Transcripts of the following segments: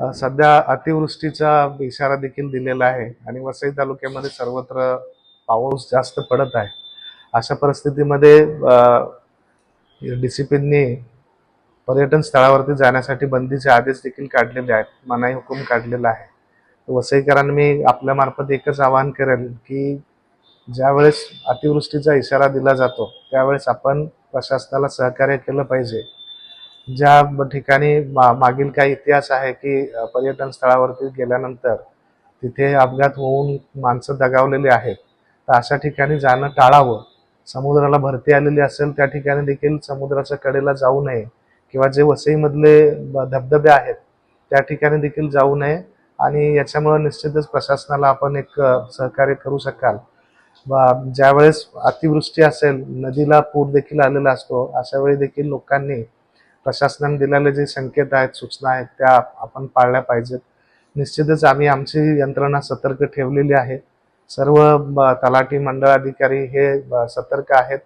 सध्या अतिवृष्टीचा इशारा देखील दिलेला आहे आणि वसई तालुक्यामध्ये सर्वत्र पाऊस जास्त पडत आहे. अशा परिस्थितीमध्ये डीसीपींनी पर्यटन स्थळावरती जाण्यासाठी बंदीचे आदेश देखील काढलेले आहेत मनाई हुकूम काढलेला आहे. वसईकरांना मी आपल्यामार्फत एकच आवाहन करेल की ज्यावेळेस अतिवृष्टीचा इशारा दिला जातो त्यावेळेस आपण प्रशासनाला सहकार्य केलं पाहिजे. ज्या ठिकाणी मा- मागील काही इतिहास आहे की पर्यटन स्थळावरती गेल्यानंतर तिथे अपघात होऊन माणसं दगावलेली आहेत. तर अशा ठिकाणी जाणं टाळावं. समुद्राला भरती आलेली असेल त्या ठिकाणी देखील समुद्राच्या कडेला जाऊ नये किंवा जे वसईमधले ब- धबधबे आहेत त्या ठिकाणी देखील जाऊ नये आणि याच्यामुळे निश्चितच प्रशासनाला आपण एक सहकार्य करू शकाल. ज्यावेळेस अतिवृष्टी असेल नदीला पूर देखील आलेला असतो अशा वेळी देखील लोकांनी प्रशासनाने दिलेले जे संकेत आहेत सूचना आहेत त्या आपण पाळल्या पाहिजेत. निश्चितच आम्ही आमची यंत्रणा सतर्क ठेवलेली आहे. सर्व ब- तलाठी मंडळ अधिकारी हे सतर्क आहेत.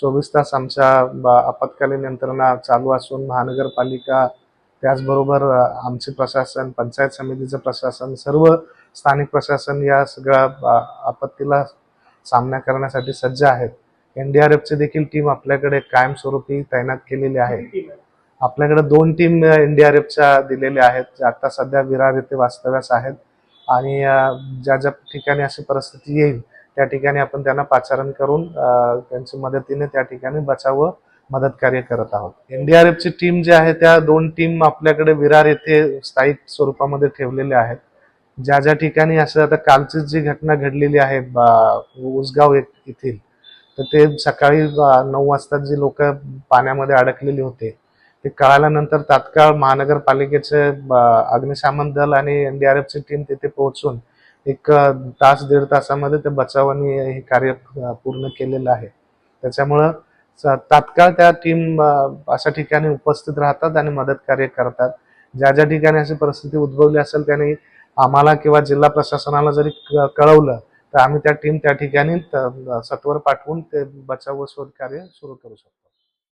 चोवीस तास आमच्या ब- आपत्कालीन यंत्रणा चालू असून महानगरपालिका त्याचबरोबर आमचे प्रशासन पंचायत समितीचं प्रशासन सर्व स्थानिक प्रशासन या सगळ्या आपत्तीला सामना करण्यासाठी सज्ज आहेत. एनडीआरएफची देखील टीम आपल्याकडे कायमस्वरूपी तैनात केलेली आहे. आपल्याकडे दोन टीम एनडीआरएफच्या दिलेल्या आहेत ज्या आता सध्या विरार येथे वास्तव्यास आहेत. आणि ज्या ज्या ठिकाणी अशी परिस्थिती येईल त्या ठिकाणी आपण त्यांना पाचारण करून त्यांची त्यांच्या मदतीने त्या ठिकाणी बचाव व मदत कार्य करत आहोत. एनडीआरएफची टीम जी आहे त्या दोन टीम आपल्याकडे विरार येथे स्थायिक स्वरूपामध्ये ठेवलेल्या आहेत. ज्या ज्या ठिकाणी असं आता कालचीच जी घटना घडलेली आहे उसगाव येथील तर ते सकाळी नऊ वाजता जी लोक पाण्यामध्ये अडकलेली होते ते कळाल्यानंतर तात्काळ महानगरपालिकेचे ब- अग्निशमन दल आणि एनडीआरएफची टीम तिथे पोहोचून एक तास दीड तासामध्ये ते बचाव आणि हे कार्य पूर्ण केलेलं आहे. त्याच्यामुळं स- तात्काळ त्या टीम अशा ठिकाणी उपस्थित राहतात आणि मदत कार्य करतात. ज्या ज्या ठिकाणी अशी परिस्थिती उद्भवली असेल त्याने आम्हाला किंवा जिल्हा प्रशासनाला जरी क- कळवलं तर आम्ही त्या टीम त्या ठिकाणी त- सत्वर पाठवून ते बचाव व शोध कार्य सुरू करू शकतो.